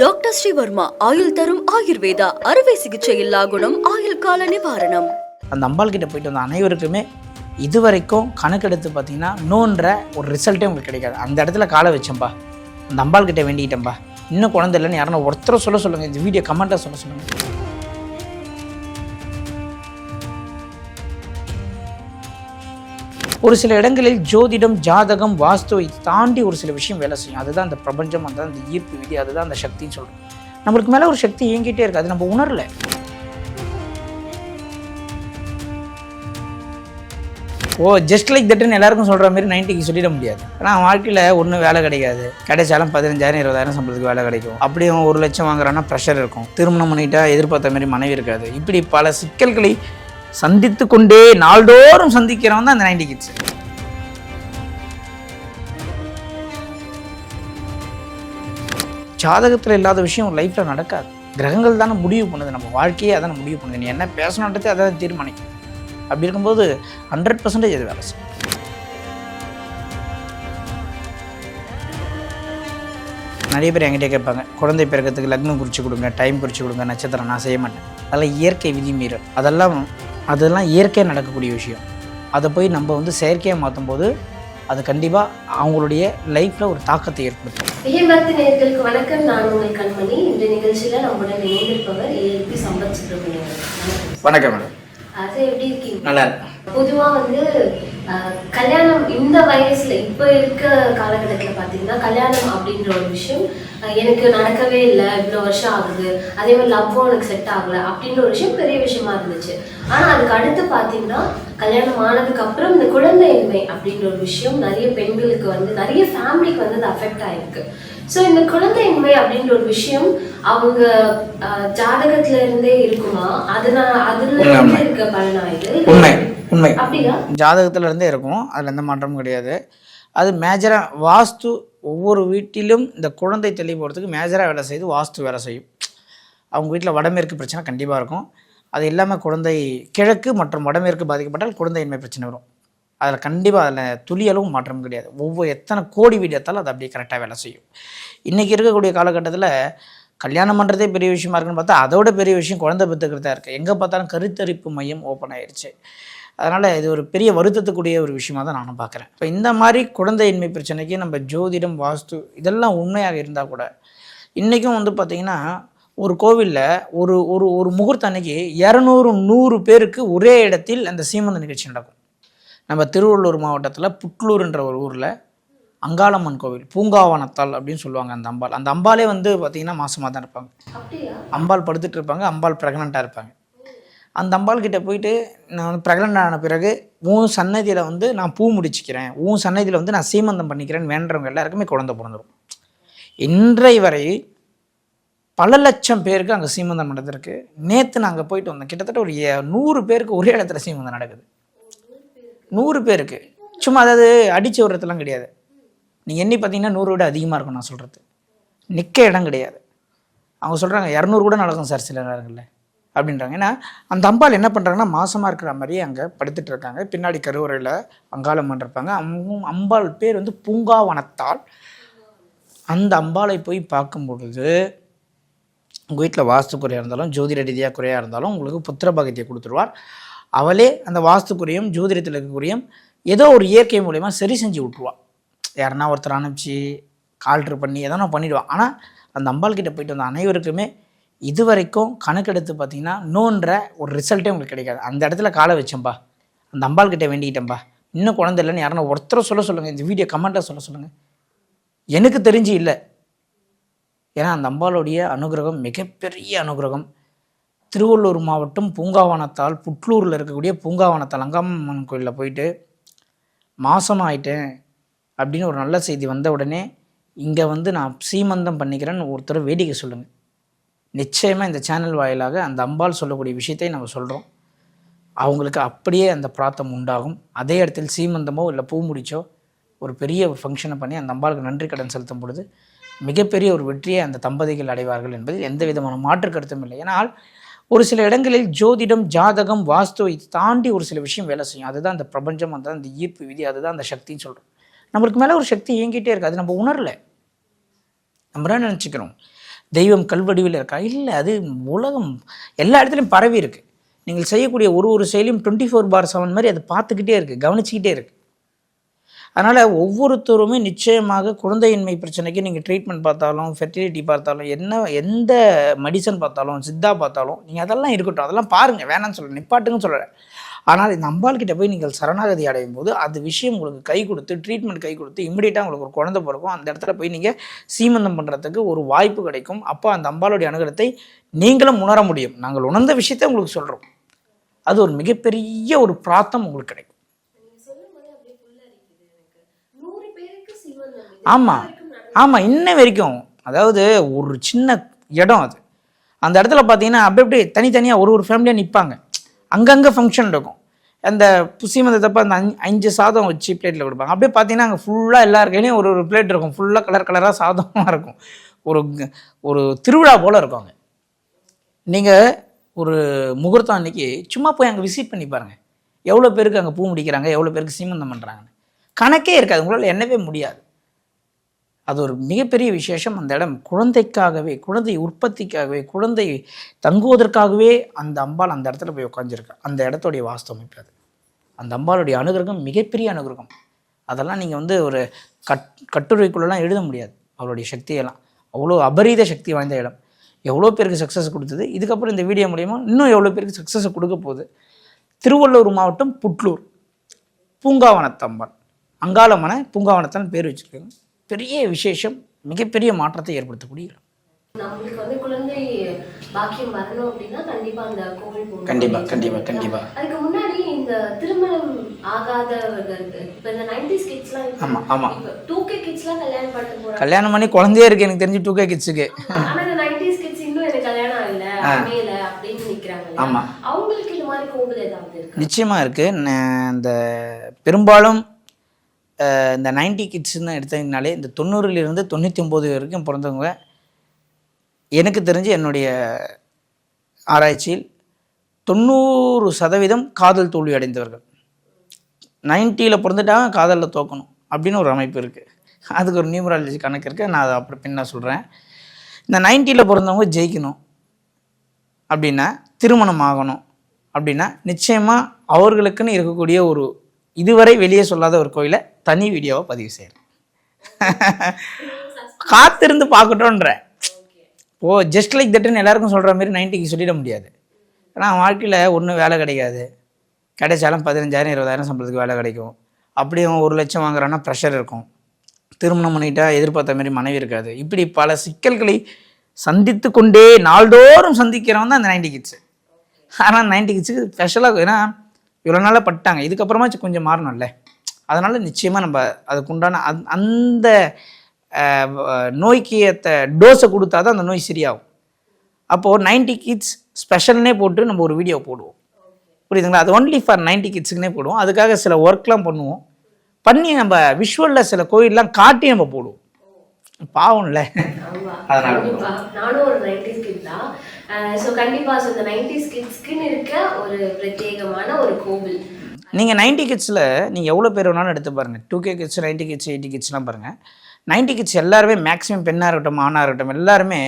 Doctor Sreevarma ஆயுள் தரும் ஆயுர்வேதா அறுவை சிகிச்சை இல்லா குணம் ஆயுள் கால நிவாரணம். அந்த அம்பாள் கிட்ட போயிட்டு வந்த அனைவருக்குமே இது வரைக்கும் கணக்கெடுத்து பார்த்தீங்கன்னா நோன்ற ஒரு ரிசல்ட்டே உங்களுக்கு கிடைக்காது. அந்த இடத்துல காலை வச்சேன்பா. அந்த அம்பாள் கிட்ட வேண்டிக்கிட்டேன்பா. இன்னும் குழந்தை இல்லைன்னு யாரும் ஒருத்தரை சொல்ல சொல்லுங்கள் இந்த வீடியோ கமெண்ட்டாக சொல்ல சொல்லுங்கள் ஒரு சில இடங்களில் ஜோதிடம் ஜாதகம் வாஸ்துவை தாண்டி ஒரு சில விஷயம் வேலை செய்யும். அதுதான் அந்த பிரபஞ்சம் அந்த அந்த ஈர்ப்பு விதி அதுதான் அந்த சக்தின்னு சொல்கிறோம் நம்மளுக்கு மேலே ஒரு சக்தி இயங்கிட்டே இருக்குது அது நம்ம உணரல. ஓ ஜஸ்ட் லைக் தட்டுன்னு எல்லாருக்கும் சொல்கிற மாதிரி நைன்ட்டிக்கு சொல்லிட முடியாது. ஆனால் வாழ்க்கையில் ஒன்றும் வேலை கிடைக்காது கிடைச்சாலும் பதினஞ்சாயிரம் இருபதாயிரம் சம்பளத்துக்கு வேலை கிடைக்கும். அப்படியும் ஒரு லட்சம் வாங்குறான்னா ப்ரெஷர் இருக்கும். திருமணம் பண்ணிட்டா எதிர்பார்த்த மாதிரி மனைவி இருக்காது. இப்படி பல சிக்கல்களை சந்தித்து கொண்டே நாள்தோறும் சந்திக்கிறவன் தான் அந்த நைன்டி கிட்ஸ் ஜாதகத்தில் இல்லாத விஷயம் லைஃப்பில் நடக்காது. கிரகங்கள் தானே முடிவு பண்ணுது. நம்ம வாழ்க்கையே அதான முடிவு பண்ணுது. நீ என்ன பேசணுன்றதே அதை தீர்மானிக்கும். அப்படி இருக்கும்போது ஹண்ட்ரட் பர்சன்டேஜ் அது வேலை செய்யும். நிறைய பேர் என்கிட்ட கேட்பாங்க குழந்தை பிறக்கிறதுக்கு லக்னம் குறித்து கொடுங்க டைம் குறித்து கொடுங்க நட்சத்திரம் நான் செய்ய மாட்டேன். அதெல்லாம் இயற்கை விதிமீறல் அதெல்லாம் அதெல்லாம் இயற்கையாக நடக்கக்கூடிய விஷயம். அதை போய் நம்ம வந்து செயற்கையாக மாற்றும் போது அது கண்டிப்பாக அவங்களுடைய லைஃப்பில் ஒரு தாக்கத்தை ஏற்படுத்தும். விஜயபாரதி நேயர்களுக்கு வணக்கம். நான் உங்கள் கண்மணி. இந்த நிகழ்ச்சியில நம்முடன் இணைந்திருப்பவர் ஏஎல்பி சம்பத் சுப்பிரமணியன். வணக்கம். வணக்கம் மேடம். அது எப்படி இருக்கீங்க? நல்லா இருக்கு பொதுவா வந்து கல்யாணம் இந்த வயசுல இப்ப இருக்க காலகட்டத்துல பாத்தீங்கன்னா கல்யாணம் அப்படின்ற ஒரு விஷயம் எனக்கு நடக்கவே இல்லை இவ்வளவு வருஷம் ஆகுது. அதே மாதிரி லவ்வும் எனக்கு செட் ஆகல அப்படின்ற ஒரு விஷயம் பெரிய விஷயமா இருந்துச்சு. ஆனா அதுக்கு அடுத்து பாத்தீங்கன்னா கல்யாணம் ஆனதுக்கு அப்புறம் இந்த குழந்தையின்மை அப்படின்ற ஒரு விஷயம் நிறைய பெண்களுக்கு வந்து நிறைய ஃபேமிலிக்கு வந்து அது அஃபெக்ட் ஆயிருக்கு. ஸோ இந்த குழந்தையின்மை அப்படின்ற ஒரு விஷயம் அவங்க ஜாதகத்துல இருந்தே இருக்குமா? அதனால அதுல உண்மை, இருந்து உண்மை. இருக்க பலனா இது? உண்மை உண்மை. அப்படியா? ஜாதகத்துல இருந்தே இருக்கும். அதில் எந்த மாற்றமும் கிடையாது. அது மேஜராக வாஸ்து ஒவ்வொரு வீட்டிலும் இந்த குழந்தை தெளிவு போகிறதுக்கு மேஜராக வேலை செய்து வாஸ்து வேலை செய்யும். அவங்க வீட்டில் வடமேற்கு பிரச்சனை கண்டிப்பாக இருக்கும். அது இல்லாமல் குழந்தை கிழக்கு மற்றும் வடமேற்கு பாதிக்கப்பட்டால் குழந்தையின்மை பிரச்சனை வரும். அதில் கண்டிப்பாக அதில் துளியளவும் மாற்றம் கிடையாது. ஒவ்வொரு எத்தனை கோடி வீடு அது அப்படியே கரெக்டாக வேலை செய்யும். இன்றைக்கி இருக்கக்கூடிய காலகட்டத்தில் கல்யாணம் பண்ணுறதே பெரிய விஷயமா இருக்குன்னு பார்த்தா அதோட பெரிய விஷயம் குழந்தை பெற்றுக்கிறதா இருக்குது எங்கே பார்த்தாலும் கருத்தரிப்பு மையம் ஓப்பன் ஆயிடுச்சு அதனால் இது ஒரு பெரிய வருத்தத்துக்குரிய ஒரு விஷயமாக தான் நானும் பார்க்குறேன். இப்போ இந்த மாதிரி குழந்தையின்மை பிரச்சனைக்கு நம்ம ஜோதிடம் வாஸ்து இதெல்லாம் உண்மையாக இருந்தால் கூட இன்றைக்கும் வந்து பார்த்திங்கன்னா ஒரு கோவிலில் ஒரு ஒரு ஒரு முகூர்த்த அன்னைக்கு இரநூறு நூறு பேருக்கு ஒரே இடத்தில் அந்த சீமந்த நிகழ்ச்சி நடக்கும். நம்ம திருவள்ளூர் மாவட்டத்தில் புட்லூர்ன்ற ஒரு ஊரில் அங்காளம்மன் கோவில் பூங்காவனத்தாள் அப்படின்னு சொல்லுவாங்க அந்த அம்பாள். அந்த அம்பாலே வந்து பார்த்திங்கன்னா மாசமாக தான் இருப்பாங்க. அம்பாள் படுத்துட்டு இருப்பாங்க அம்பாள் ப்ரெக்னெண்ட்டாக இருப்பாங்க. அந்த அம்பாள் கிட்ட போயிட்டு நான் வந்து ப்ரெக்னென்ட் ஆன பிறகு உன் சன்னதியில் வந்து நான் பூ முடிச்சுக்கிறேன் உன் சன்னதியில் வந்து நான் சீமந்தம் பண்ணிக்கிறேன்னு வேண்டுறவங்க எல்லாருக்குமே குழந்தை பிறந்துடும் இன்றைய வரை பல லட்சம் பேருக்கு அங்கே சீமந்தம் நடந்திருக்கு. நேற்று நாங்கள் போயிட்டு வந்தோம். கிட்டத்தட்ட ஒரு நூறு பேருக்கு ஒரே இடத்துல சீமந்தம் நடக்குது. நூறு பேருக்கு. சும்மா அதாவது அடித்து விடுறதுலாம் கிடையாது. நீங்கள் எண்ணி பார்த்தீங்கன்னா நூறு விட அதிகமாக இருக்கும் நான் சொல்கிறது நிற்க இடம் கிடையாது. அவங்க சொல்கிறாங்க இரநூறு கூட நடக்கும் சார் சில நேரங்களில். அப்படின்றாங்க. ஏன்னா அந்த அம்பாள் என்ன பண்ணுறாங்கன்னா மாசமாக இருக்கிற மாதிரியே அங்கே படுத்துட்டு இருக்காங்க. பின்னாடி கருவறையில் அங்காளம்மன் இருப்பாங்க அம் அம்பாள் பேர் வந்து பூங்காவனத்தால் அந்த அம்பாளை போய் பார்க்கும் பொழுது உங்கள் வீட்டில் வாஸ்து குறையாக இருந்தாலும் ஜோதிட ரீதியாக குறையாக இருந்தாலும் உங்களுக்கு புத்திர கொடுத்துருவார். அவளே அந்த வாஸ்துக்குரியும் ஜோதிடத்தில் இருக்கக்கூடியும் ஏதோ ஒரு இயற்கை மூலயமா சரி செஞ்சு விட்ருவாள் யாருன்னா ஒருத்தர் அனுப்பிச்சு கால்ட்ரு பண்ணி எதனா பண்ணிவிடுவான் ஆனால் அந்த அம்பாள் கிட்ட போயிட்டு வந்த அனைவருக்குமே இது வரைக்கும் கணக்கெடுத்து பார்த்தீங்கன்னா நோன்ற ஒரு ரிசல்ட்டே உங்களுக்கு கிடைக்காது. அந்த இடத்துல காலை வச்சேன்பா. அந்த அம்பாள் கிட்டே வேண்டிக்கிட்டேன்பா. இன்னும் குழந்தை இல்லைன்னு யாருன்னா ஒருத்தரை சொல்ல சொல்லுங்கள் இந்த வீடியோ கமெண்ட்டாக சொல்ல சொல்லுங்கள் எனக்கு தெரிஞ்சு இல்லை. ஏன்னா அந்த அம்பாளுடைய அனுகிரகம் மிகப்பெரிய அனுகிரகம். திருவள்ளூர் மாவட்டம் பூங்காவனத்தால் புட்லூரில் இருக்கக்கூடிய பூங்காவனத்தால் அங்காமன் கோயிலில் போயிட்டு மாசமாக ஆயிட்டேன் அப்படின்னு ஒரு நல்ல செய்தி வந்த உடனே இங்கே வந்து நான் சீமந்தம் பண்ணிக்கிறேன்னு ஒருத்தர் வேடிக்கை சொல்லுங்கள் நிச்சயமாக இந்த சேனல் வாயிலாக அந்த அம்பாள் சொல்லக்கூடிய விஷயத்தை நம்ம சொல்கிறோம் அவங்களுக்கு அப்படியே அந்த பிராத்தம் உண்டாகும். அதே இடத்தில் சீமந்தமோ இல்லை பூ முடிச்சோ ஒரு பெரிய ஒரு ஃபங்க்ஷனை பண்ணி அந்த அம்பாளுக்கு நன்றி கடன் செலுத்தும் பொழுது மிகப்பெரிய ஒரு வெற்றியை அந்த தம்பதிகள் அடைவார்கள் என்பதில் எந்த விதமான மாற்று கருத்தும் இல்லை. ஏன்னால் ஒரு சில இடங்களில் ஜோதிடம் ஜாதகம் வாஸ்து தாண்டி ஒரு சில விஷயம் வேலை செய்யும். அதுதான் அந்த பிரபஞ்சம் அதுதான் அந்த ஈர்ப்பு விதி அதுதான் அந்த சக்தின்னு சொல்கிறோம் நம்மளுக்கு மேலே ஒரு சக்தி இயங்கிட்டே இருக்குது அது நம்ம உணரல. நம்ம என்ன நினச்சிக்கிறோம்? தெய்வம் கல்வடிவில் இருக்கா? இல்லை அது உலகம் எல்லா இடத்துலையும் பரவி இருக்குது நீங்கள் செய்யக்கூடிய ஒரு ஒரு செயலையும் டுவெண்ட்டி ஃபோர் பார் செவன் மாதிரி அதை பார்த்துக்கிட்டே இருக்குது கவனிச்சிக்கிட்டே இருக்குது அதனால் ஒவ்வொருத்தருமே நிச்சயமாக குழந்தையின்மை பிரச்சனைக்கு நீங்கள் ட்ரீட்மெண்ட் பார்த்தாலும் ஃபெர்டிலிட்டி பார்த்தாலும் என்ன எந்த மெடிசன் பார்த்தாலும் சித்தா பார்த்தாலும் நீங்கள் அதெல்லாம் இருக்கட்டும். அதெல்லாம் பாருங்கள் வேணாம்னு சொல்ல நிப்பாட்டுங்கன்னு சொல்கிறேன் ஆனால் இந்த அம்பாள்கிட்ட போய் நீங்கள் சரணாகதி அடையும் போது அது விஷயம் உங்களுக்கு கை கொடுத்து ட்ரீட்மெண்ட் கை கொடுத்து இமிடியேட்டாக உங்களுக்கு ஒரு குழந்தை பிறக்கும். அந்த இடத்துல போய் நீங்கள் சீமந்தம் பண்ணுறதுக்கு ஒரு வாய்ப்பு கிடைக்கும். அப்போ அந்த அம்பாளுடைய அனுகிரகத்தை நீங்களும் உணர முடியும். நாங்கள் உணர்ந்த விஷயத்தை உங்களுக்கு சொல்கிறோம் அது ஒரு மிகப்பெரிய ஒரு பிராத்தம் உங்களுக்கு கிடைக்கும் நூறு பேருக்கு சீமந்தம் இது ஆமாம் ஆமாம் இன்ன வரைக்கும். அதாவது ஒரு சின்ன இடம் அது. அந்த இடத்துல பார்த்தீங்கன்னா அப்படி அப்படியே தனித்தனியாக ஒரு ஒரு ஃபேமிலியாக நிற்பாங்க அங்கங்கே ஃபங்க்ஷன் இருக்கும் அந்த சீமந்தத்தப்ப அந்த அஞ்சு அஞ்சு சாதம் வச்சு பிளேட்டில் கொடுப்பாங்க. அப்படியே பார்த்தீங்கன்னா அங்கே ஃபுல்லாக எல்லா இருக்கையிலையும் ஒரு ஒரு பிளேட் இருக்கும். ஃபுல்லாக கலர் கலராக சாதமாக இருக்கும். ஒரு ஒரு திருவிழா போல் இருக்கும் அங்கே. நீங்கள் ஒரு முகூர்த்தம் அன்றைக்கி சும்மா போய் அங்கே விசிட் பண்ணி பாருங்கள் எவ்வளோ பேருக்கு அங்கே பூ முடிக்கிறாங்க? எவ்வளோ பேருக்கு சீமந்தம் பண்ணுறாங்கன்னு கணக்கே இருக்காது. உங்களால் என்னவே முடியாது. அது ஒரு மிகப்பெரிய விசேஷம். அந்த இடம் குழந்தைக்காகவே குழந்தை உற்பத்திக்காகவே குழந்தை தங்குவதற்காகவே அந்த அம்பாள் அந்த இடத்துல போய் உட்காந்துருக்கு அந்த இடத்துடைய வாஸ்து அமைப்பு அது. அந்த அம்பாளுடைய அனுகிரகம் மிகப்பெரிய அனுகிரகம். அதெல்லாம் நீங்கள் வந்து ஒரு கட் கட்டுரைக்குள்ளெல்லாம் எழுத முடியாது. அவளுடைய சக்தியெல்லாம். அவ்வளோ அபரீத சக்தி வாய்ந்த இடம். எவ்வளோ பேருக்கு சக்ஸஸ் கொடுத்தது? இதுக்கப்புறம் இந்த வீடியோ மூலயமா இன்னும் எவ்வளோ பேருக்கு சக்ஸஸை கொடுக்க போகுது? திருவள்ளூர் மாவட்டம் புட்லூர். பூங்காவனத்தம்மன் அங்காளம்மனை பூங்காவனத்தான் பேர் வச்சுருக்காங்க. பெரிய விசேஷம் மிகப்பெரிய மாற்றத்தை ஏற்படுத்தக்கூடிய கண்டிப்பா கண்டிப்பா, கண்டிப்பா. அதுக்கு முன்னாடி இந்த திருமணம் கல்யாணம் பண்ணி குழந்தையே இருக்கு எனக்கு தெரிஞ்சு டூ கே கிட்ஸுக்கு? ஆமா. ஏதாவது இருக்கு? இந்த பெரும்பாலும் இந்த நைன்டி கிட்ஸ்னு எடுத்தீங்கனாலே இந்த தொண்ணூறுலேருந்து தொண்ணூற்றி ஒம்பது வரைக்கும் பிறந்தவங்க எனக்கு தெரிஞ்சு என்னுடைய ஆராய்ச்சியில் தொண்ணூறு சதவீதம் காதல் தோல்வி அடைந்தவர்கள். நைன்ட்டியில் பிறந்துட்டாங்க காதலில் தோக்கணும் அப்படின்னு ஒரு அமைப்பு இருக்குது அதுக்கு ஒரு நியூமராலஜி கணக்கு இருக்குது நான் அதை அப்படி பின்ன சொல்கிறேன் இந்த நைன்ட்டியில் பிறந்தவங்க ஜெயிக்கணும் அப்படின்னா திருமணம் ஆகணும் அப்படின்னா நிச்சயமாக அவர்களுக்குன்னு இருக்கக்கூடிய ஒரு இதுவரை வெளியே சொல்லாத ஒரு கோயிலை தனி வீடியோவை பதிவு செய்கிறேன் காத்திருந்து பார்க்கட்டோன்றேன் ஓ ஜஸ்ட் லைக் தட்டுன்னு எல்லாருக்கும் சொல்கிற மாதிரி நைன்ட்டிக்கு சொல்லிட முடியாது. ஏன்னா வாழ்க்கையில் ஒன்றும் வேலை கிடைக்காது. கிடைச்சாலும் பதினஞ்சாயிரம் இருபதாயிரம் சம்பளத்துக்கு வேலை கிடைக்கும். அப்படியும் ஒரு லட்சம் வாங்குறான்னா ப்ரெஷர் இருக்கும். திருமணம் பண்ணிட்டா எதிர்பார்த்த மாதிரி மனைவி இருக்காது. இப்படி பல சிக்கல்களை சந்தித்து கொண்டே நாள்தோறும் சந்திக்கிறவன் தான் அந்த நைன்டி கிட்ஸு ஆனால் நைன்டி கிட்ஸுக்கு ஸ்பெஷலாக ஏன்னா இவ்வளோ நாளாக பட்டாங்க. இதுக்கப்புறமா கொஞ்சம் மாறணும்ல. அதனால் நிச்சயமாக நம்ம அதுக்குண்டான அந் அந்த நோய்க்கு ஏற்ற டோஸை கொடுத்தா தான் அந்த நோய் சரியாகும். அப்போது நைன்டி கிட்ஸ் ஸ்பெஷல்னே போட்டு நம்ம ஒரு வீடியோ போடுவோம். புரியுதுங்களா? அது ஒன்லி ஃபார் நைன்டி கிட்ஸுக்குனே போடுவோம். அதுக்காக சில ஒர்க்லாம் பண்ணுவோம். பண்ணி நம்ம விஷுவலில் சில கோயிலெலாம் காட்டி நம்ம போடுவோம். பாவம்ல. அதனால. ஸோ கண்டிப்பாக ஸோ இந்த நைன்டிஸ் கிட்ஸ்க்குன்னு இருக்க ஒரு பிரத்யேகமான ஒரு கோவில். நீங்கள் நைன்டி கிட்ஸில் நீங்கள் எவ்வளோ பேர் வேணாலும் எடுத்து பாருங்கள் two K kids ninety kids eighty கிட்ஸ்லாம் பாருங்கள் நைன்டி கிட்ஸ் எல்லாருமே மேக்ஸிமம் பெண்ணாக இருக்கட்டும் ஆணாக இருக்கட்டும் எல்லாருமே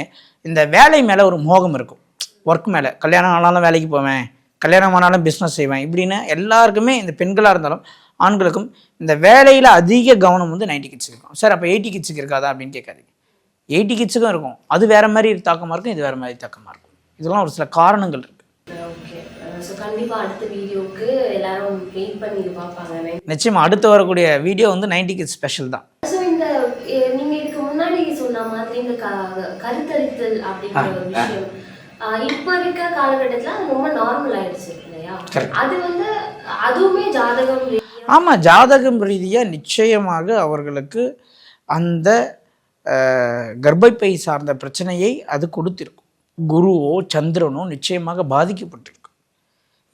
இந்த வேலை மேலே ஒரு மோகம் இருக்கும். ஒர்க் மேலே. கல்யாணம் ஆனாலும் வேலைக்கு போவேன். கல்யாணம் ஆனாலும் பிஸ்னஸ் செய்வேன். இப்படின்னு எல்லாருக்குமே இந்த பெண்களாக இருந்தாலும் ஆண்களுக்கும் இந்த வேலையில் அதிக கவனம் வந்து நைன்டி கிட்ஸுக்கு இருக்கும். சார் அப்போ எயிட்டி கிட்ஸுக்கு இருக்காதா அப்படின்னு கேட்காதீங்க. எயிட்டி கிட்ஸுக்கும் இருக்கும். அது வேறு மாதிரி தாக்கமாக இருக்கும் இது வேறு மாதிரி தாக்கமாக இருக்கும். இதெல்லாம் ஒரு சில காரணங்கள் இருக்குது கண்டிப்பா அடுத்த வரக்கூடிய வீடியோ வந்து நைன்டி கிட்ஸ் ஸ்பெஷல் தான் இப்ப இருக்க காலகட்டத்துல அது ரொம்ப நார்மல் ஆயிடுச்சு இல்லையா? Correct. அது வந்து அதுவுமே ஜாதகம் ஆமாம் ஜாதகம் ரீதியாக நிச்சயமாக அவர்களுக்கு அந்த கர்ப்பப்பை சார்ந்த பிரச்சனையை அது கொடுத்திருக்கும். குருவோ சந்திரனோ நிச்சயமாக பாதிக்கப்பட்டிருக்கும்.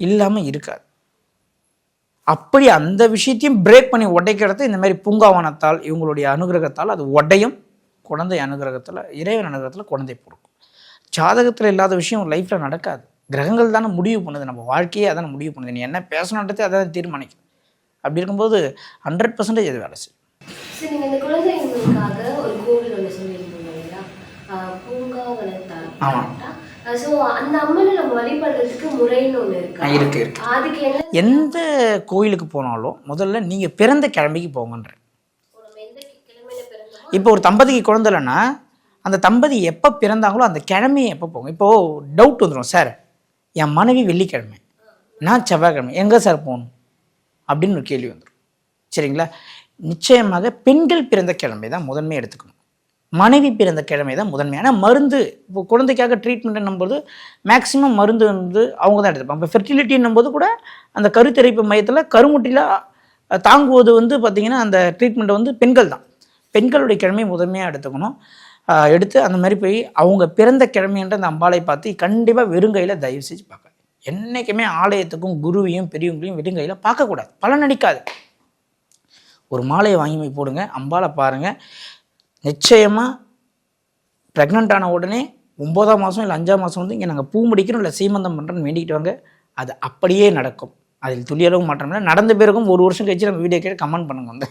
இல்லாமல் இருக்காது. அப்படி அந்த விஷயத்தையும் பிரேக் பண்ணி உடைக்கிறது இந்த மாதிரி பூங்காவனத்தால் இவங்களுடைய அனுகிரகத்தால் அது உடையும். குழந்தை அனுகிரகத்தில் இறைவன் அனுகிரகத்தில் குழந்தை பிறக்கும். ஜாதகத்தில் இல்லாத விஷயம் லைஃப்பில் நடக்காது. கிரகங்கள் தானே முடிவு பண்ணுது. நம்ம வாழ்க்கையே அதான் முடிவு பண்ணுது. நீ என்ன பேசணுன்றதே அதான் தீர்மானிக்குது. அப்படி இருக்கும்போது ஹண்ட்ரட் பர்சன்டேஜ் அது வேலை செய்யும் சரி நீங்க இந்த குழந்தைங்களுக்காக ஒரு கோவில் ஒன்று சொல்லியிருந்தீங்க இல்லையா ஆஹ் பூங்கா வளர்த்தாள் ஆமாம். இருக்கு? இருக்கு எந்த கோயிலுக்கு போனாலும் முதல்ல நீங்கள் பிறந்த கிழமைக்கு போங்கன்ற. இப்போ ஒரு தம்பதிக்கு குழந்தை இல்லைன்னா அந்த தம்பதி எப்போ பிறந்தாங்களோ அந்த கிழமையை எப்போ போங்க. இப்போது டவுட் வந்துடும் சார் என் மனைவி வெள்ளிக்கிழமை நான் செவ்வாய்க்கிழமை எங்கே சார் போகணும்? அப்படின்னு ஒரு கேள்வி வந்துடும் சரிங்களா? நிச்சயமாக பெண்கள் பிறந்த கிழமை தான் முதன்மை எடுத்துக்கணும். மனைவி பிறந்த கிழமை தான் முதன்மை. ஆனால் மருந்து இப்போ குழந்தைக்காக ட்ரீட்மெண்ட் போது மேக்ஸிமம் மருந்து வந்து அவங்க தான் எடுத்துப்பாங்க. இப்போ ஃபெர்டிலிட்டின்னும் போது கூட அந்த கருத்தரிப்பு மையத்தில் கருமுட்டியில் தாங்குவது வந்து பார்த்திங்கன்னா அந்த ட்ரீட்மெண்ட்டை வந்து பெண்கள் தான் பெண்களுடைய கிழமை முதன்மையாக எடுத்துக்கணும். எடுத்து அந்த மாதிரி போய் அவங்க பிறந்த கிழமைன்ற அந்த அம்பாலை பார்த்து கண்டிப்பாக வெறுங்கையில் தயவு செஞ்சு பார்க்க என்றைக்குமே ஆலயத்துக்கும் குருவையும் பெரியவங்களையும் வெறுங்கையில் பார்க்கக்கூடாது. பலன் அடிக்காது ஒரு மாலையை வாங்கி போய் போடுங்க அம்பாளை பாருங்கள் நிச்சயமாக ப்ரெக்னென்ட் ஆன உடனே ஒம்போதாம் மாதம் இல்லை அஞ்சாம் மாதம் வந்து இங்கே நாங்கள் பூ முடிக்கணும் இல்லை சீமந்தம் பண்ணுறோன்னு வேண்டிக்கிட்டு வாங்க. அது அப்படியே நடக்கும். அதில் துளியளவும் மாற்றம் இல்லை. நடந்த பிறகும் ஒரு வருஷம் கழிச்சு நம்ம வீடியோ கேட்டு கமெண்ட் பண்ணுங்க வந்து.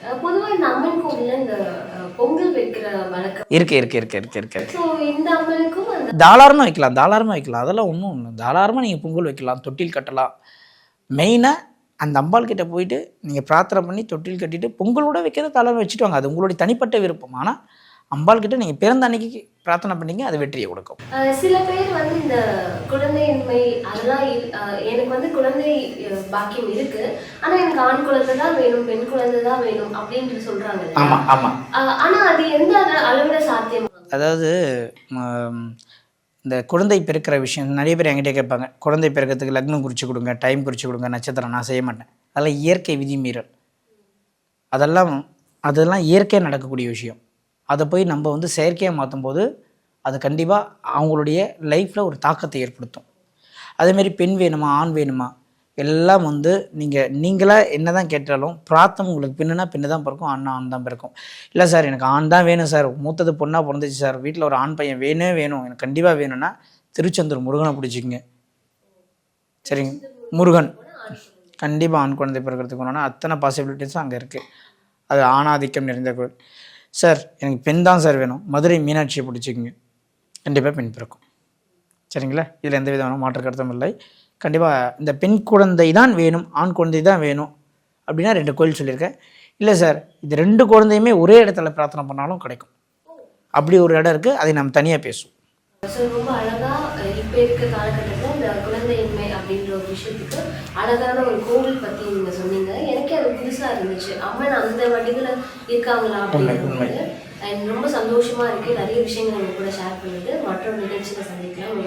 அஹ் பொதுவா இந்த அம்மன் கோவில்ல இந்த பொங்கல் வைக்கிற வழக்கம். இருக்கு இருக்கு இருக்கு இருக்கு இருக்கு இந்த அம்மனுக்கும் தாராளமாக வைக்கலாம் தாராளமாக வைக்கலாம். அதெல்லாம் ஒன்றும் இல்லை. தாராளமாக நீங்கள் பொங்கல் வைக்கலாம் தொட்டில் கட்டலாம். மெயினாக அந்த அம்பாள் கிட்ட போயிட்டு நீங்கள் பிரார்த்தனை பண்ணி தொட்டில் கட்டிட்டு பொங்கலோட வைக்கிறத தாராளமாக வச்சுட்டு வாங்க அது உங்களுடைய தனிப்பட்ட விருப்பம். ஆனால் அம்பாள் கிட்ட நீங்கள் பிறந்த அன்னைக்கு பிரார்த்தனை பண்ணீங்க அது வெற்றியை கொடுக்கும். சில பேர் வந்து இந்த குழந்தையின்மை அதெல்லாம் எனக்கு வந்து குழந்தை பாக்கியம் இருக்கு. ஆனா எனக்கு ஆண் குழந்தை தான் வேணும் பெண் குழந்தை தான் வேணும் அப்படின்னு சொல்றாங்க ஆமாம் அஹ், ஆனா அது எந்த அள- அளவுல சாத்தியம்? அதாவது இந்த குழந்தை பிறக்கிற விஷயம் நிறைய பேர் என்கிட்ட கேட்பாங்க குழந்தை பிறக்கிறதுக்கு லக்னம் குறித்து கொடுங்க டைம் குறித்து கொடுங்க நட்சத்திரம் நான் செய்ய மாட்டேன். அதெல்லாம் இயற்கை விதிமீறல் அதெல்லாம் அதெல்லாம் இயற்கையாக நடக்கக்கூடிய விஷயம். அதை போய் நம்ம வந்து செயற்கையாக மாற்றும் போது அது கண்டிப்பாக அவங்களுடைய லைஃப்பில் ஒரு தாக்கத்தை ஏற்படுத்தும். அதேமாரி பெண் வேணுமா ஆண் வேணுமா? எல்லாம் வந்து நீங்கள் நீங்களாக என்ன தான் கேட்டாலும் பிரார்த்தம் உங்களுக்கு பெண்ணுனா பெண்ணு தான் பிறக்கும் ஆண்னா ஆண் தான் பிறக்கும். இல்லை சார் எனக்கு ஆண் தான் வேணும் சார். மூத்தது பொண்ணாக பிறந்துச்சு சார். வீட்டில் ஒரு ஆண் பையன் வேணே வேணும். எனக்கு கண்டிப்பாக வேணும்னா திருச்செந்தூர் முருகனை பிடிச்சிக்கங்க. சரிங்க. முருகன். கண்டிப்பாக ஆண் குழந்தை பிறக்கிறதுக்கு ஒன்றுனா அத்தனை பாசிபிலிட்டிஸும் அங்கே இருக்குது அது ஆணாதிக்கம் நிறைந்த கோவில் சார் எனக்கு பெண் தான் சார் வேணும். மதுரை மீனாட்சியை பிடிச்சிக்கங்க. கண்டிப்பாக பெண் பிறக்கும். சரிங்களா? இதில் எந்த விதமான மாற்று கருத்தும் இல்லை. கண்டிப்பாக இந்த பெண் குழந்தை தான் வேணும் ஆண் குழந்தை தான் வேணும் அப்படின்னா ரெண்டு கோயில் சொல்லியிருக்கேன். இல்லை சார் இது ரெண்டு குழந்தையுமே ஒரே இடத்துல பிரார்த்தனை பண்ணாலும் கிடைக்கும். அப்படி ஒரு இடம் இருக்குது அதை நம்ம தனியாக பேசுவோம். ரொம்ப அழகா அஹ், இப்ப இருக்க காலகட்டத்துல இந்த குழந்தையின்மை அப்படின்ற ஒரு விஷயத்துக்கு அழகான ஒரு கோவில் பத்தி நீங்க சொன்னீங்க. எனக்கே அது புதுசா இருந்துச்சு. அம்மன் அந்த வடிவில் இருக்காங்களா உண்மை, அப்படின்றது அண்ட் ரொம்ப சந்தோஷமா இருக்கு. நிறைய விஷயங்கள் உங்க கூட ஷேர் பண்ணுது. மற்றொரு நிகழ்ச்சியில சந்திக்கலாம்.